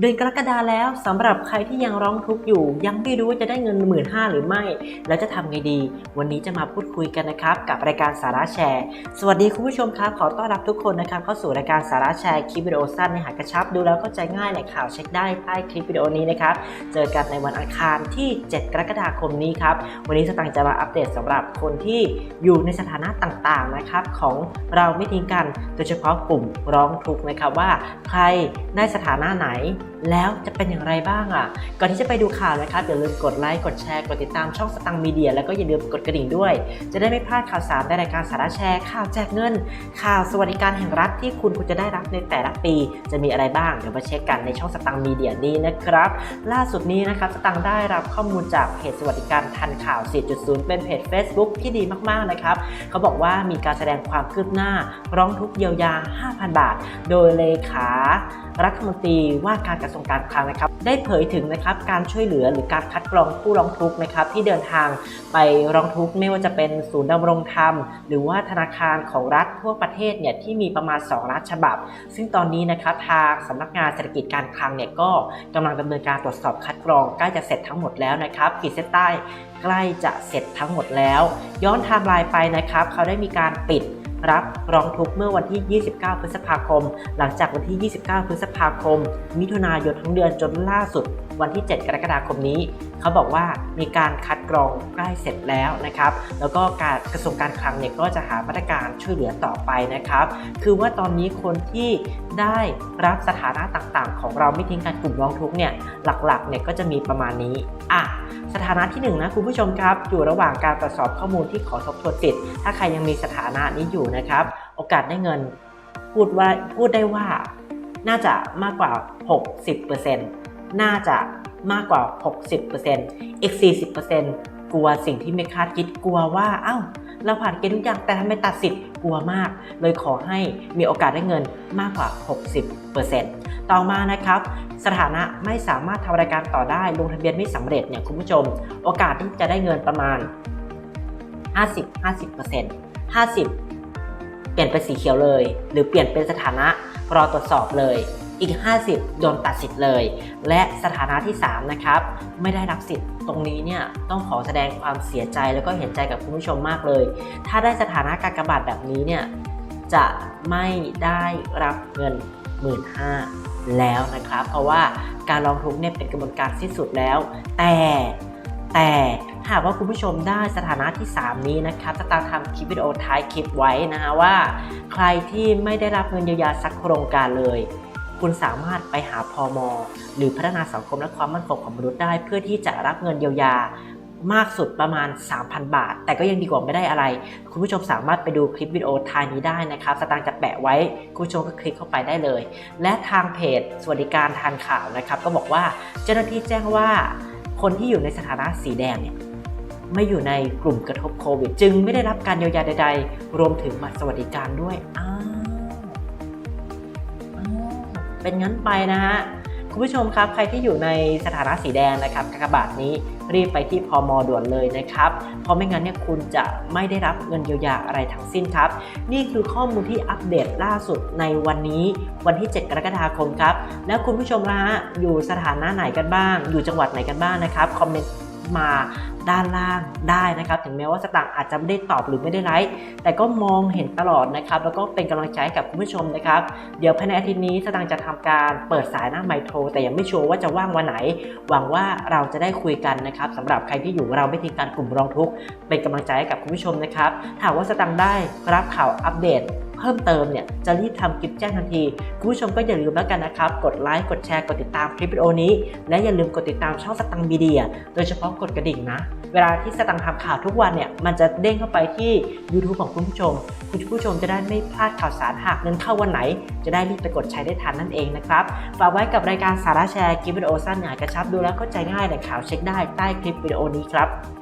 เดือนกรกฎาแล้วสำหรับใครที่ยังร้องทุกข์อยู่ ยังไม่รู้ว่าจะได้เงินหมื่นห้าหรือไม่ แล้วจะทำไงดี วันนี้จะมาพูดคุยกันนะครับ กับรายการสาระแชร์ สวัสดีคุณผู้ชมครับขอต้อนรับทุกคนนะครับเข้าสู่รายการสาระแชร์คลิปวิดีโอสั้นในหากระชับดูแล้วเข้าใจง่ายแหล่งข่าวเช็คได้ใต้คลิปวิดีโอนี้นะครับเจอกันในวันอังคารที่ 7 กรกฎาคมนี้ครับวันนี้สตังค์จะมาอัปเดตสำหรับคนที่อยู่ในสถานะต่างๆนะครับของเราไม่ทิ้งกันโดยเฉพาะกลุ่มร้องทุกข์นะครับว่า ใครได้สถานะไหนแล้วจะเป็นอย่างไรบ้างอะ ก่อนที่จะไปดูข่าวนะครับอย่าลืมกดไลค์ กดแชร์ กดติดตามช่องสตังมีเดีย แล้วก็อย่าลืมกดกระดิ่งด้วย จะได้ไม่พลาดข่าวสารในรายการสาระแชร์ ข่าวแจกเงิน ข่าวสวัสดิการแห่งรัฐที่คุณควรจะได้รับในแต่ละปี จะมีอะไรบ้าง เดี๋ยวมาเช็คกันในช่องสตังมีเดียนี้นะครับ ล่าสุดนี้นะครับสตังค์ได้รับข้อมูลจากเพจสวัสดิการทันข่าว 4.0 เป็นเพจ Facebook ที่ดีมากๆนะครับ เขาบอกว่ามีการแสดงความคืบหน้าร้องทุกเยียวยา 5,000 บาท โดยเลขา รัฐมนตรีว่าการกระทรวงการคลังนะครับได้เผยถึงนะครับการช่วยเหลือหรือการคัดกรองผู้ร้องทุกข์นะครับที่เดินทางไปร้องทุกข์ไม่ว่าจะเป็นศูนย์ดำรงธรรม หรือว่าธนาคารของรัฐทั่วประเทศเนี่ยที่มีประมาณ2ล้านฉบับ ซึ่งตอนนี้นะครับทางสำนักงานเศรษฐกิจการคลังเนี่ยก็กำลังดำเนินการตรวจสอบคัดกรองใกล้จะเสร็จทั้งหมดแล้วนะครับขีดเส้นใต้ใกล้จะเสร็จทั้งหมดแล้ว ย้อนไทม์ไลน์ไปนะครับ เขาได้มีการปิด รับร้องทุกข์เมื่อวันที่ 29 พฤษภาคม หลังจากวันที่ 29 พฤษภาคม มิถุนายนทั้งเดือนจนล่าสุด วันที่ 7 กรกฎาคมนี้ เขาบอกว่ามีการคัดกรองใกล้เสร็จแล้วนะครับ แล้วก็การกระทรวงการคลังเนี่ยก็จะหามาตรการช่วยเหลือต่อไปนะครับ คือว่าตอนนี้คนที่ได้รับสถานะต่างๆ ของเราไม่ทิ้งการกลุ่มร้องทุกข์เนี่ยหลักๆเนี่ยก็จะมีประมาณนี้อะสถานะที่1นงนะคุณผู้ชมครับ อยู่ระหว่างการตรวจสอบข้อมูลที่ขอทบทวนสิทธิ์ถ้าใครยังมีสถานะนี้อยู่นะครับ โอกาสได้เงินพูดว่าพูดได้ว่าน่าจะมากกว่า 60%น น่าจะมากกว่า 60%อีก 40%กลัวสิ่งที่ไม่คาดคิดกลัวว่าเอ้าเราผ่านเกณฑ์ทุกอย่างแต่ทำไมตัดสิทธิ์กลัวมาก เลยขอให้มีโอกาสได้เงินมากกว่า 60%ต่อมานะครับสถานะไม่สามารถทำรายการต่อได้ลงทะเบียนไม่สำเร็จเนี่ยคุณผู้ชม โอกาสที่จะได้เงินประมาณ 50 50% 50 เปลี่ยนเป็นสีเขียวเลย หรือเปลี่ยนเป็นสถานะรอตรวจสอบเลย อีก 50 โดนตัดสิทธิ์เลย และสถานะที่ 3 นะครับ ไม่ได้รับสิทธิ์ตรงนี้เนี่ยต้องขอแสดงความเสียใจแล้วก็เห็นใจกับคุณผู้ชมมากเลย ถ้าได้สถานะการกบาดแบบนี้เนี่ยจะไม่ได้รับเงิน 1 5ื่นแล้วนะครับ เพราะว่าการร้องทุกข์เนี่ยเป็นกระบวนการสิ้นสุดแล้ว แต่แต่หากว่าคุณผู้ชมได้สถานะที่ 3 นี้นะครับจะตามทำคลิปวิดีโอท้ายคลิปไว้นะฮะว่า ใครที่ไม่ได้รับเงินเยียวยาสักโครงการเลย คุณสามารถไปหาพอมหรือพัฒนาสังคมและความมั่นคงของมนุษย์ได้ เพื่อที่จะรับเงินเยียวยามากสุดประมาณ 3,000 บาท แต่ก็ยังดีกว่าไม่ได้อะไร คุณผู้ชมสามารถไปดูคลิปวิดีโอทายนี้ได้นะครับ สตางค์จะแปะไว้ คุณผู้ชมก็คลิกเข้าไปได้เลย และทางเพจสวัสดิการทานข่าวนะครับ ก็บอกว่าเจ้าหน้าที่แจ้งว่าคนที่อยู่ในสถานะสีแดงเนี่ยไม่อยู่ในกลุ่มกระทบโควิด จึงไม่ได้รับการเยียวยาใด ๆ รวมถึงบัตรสวัสดิการด้วยอ้า เป็นงั้นไปนะฮะคุณผู้ชมครับ ใครที่อยู่ในสถานะสีแดงนะครับกากบาทนี้รีบไปที่พอมด่วนเลยนะครับ เพราะไม่งั้นเนี่ยคุณจะไม่ได้รับเงินเยียวยาอะไรทั้งสิ้นครับ นี่คือข้อมูลที่อัปเดตล่าสุดในวันนี้ วันที่ 7 กรกฎาคมครับ แล้วคุณผู้ชมละฮะอยู่สถานะไหนกันบ้าง อยู่จังหวัดไหนกันบ้างนะครับ คอมเมนต์มา ด้านล่างได้นะครับ ถึงแม้ว่าสตางค์อาจจะไม่ได้ตอบหรือไม่ได้ไลค์แต่ก็มองเห็นตลอดนะครับ แล้วก็เป็นกำลังใจให้กับคุณผู้ชมนะครับ เดี๋ยวภายในอาทิตย์นี้สตางค์จะทำการเปิดสายหน้าไมโทร แต่ยังไม่ชัวร์ว่าจะว่างวันไหน หวังว่าเราจะได้คุยกันนะครับสำหรับใครที่อยู่เราไม่ทิ้งการกลุ่มร้องทุกข์เป็นกำลังใจให้กับคุณผู้ชมนะครับถ้าหากว่าสตางค์ได้รับข่าวอัปเดต เพิ่มเติมเนี่ยจะรีบทำคลิปแจ้งทันทีคุณผู้ชมก็อย่าลืมแล้วกันนะครับ กดไลค์กดแชร์กดติดตามคลิปวิดีโอนี้ และอย่าลืมกดติดตามช่องสตังค์มีเดียโดยเฉพาะกดกระดิ่งนะ เวลาที่สตังค์ทำข่าวทุกวันเนี่ยมันจะเด้งเข้าไปที่ YouTube ของคุณผู้ชม คุณผู้ชมจะได้ไม่พลาดข่าวสารหากเงินเข้าวันไหน จะได้รีบไปกดใช้ได้ทันนั่นเองนะครับฝากไว้กับรายการสาระแชร์คลิปวิดีโอสั้นหนากระชับดูแล้วเข้าใจง่ายแต่งข่าวเช็คได้ใต้คลิปวิดีโอนี้ครับ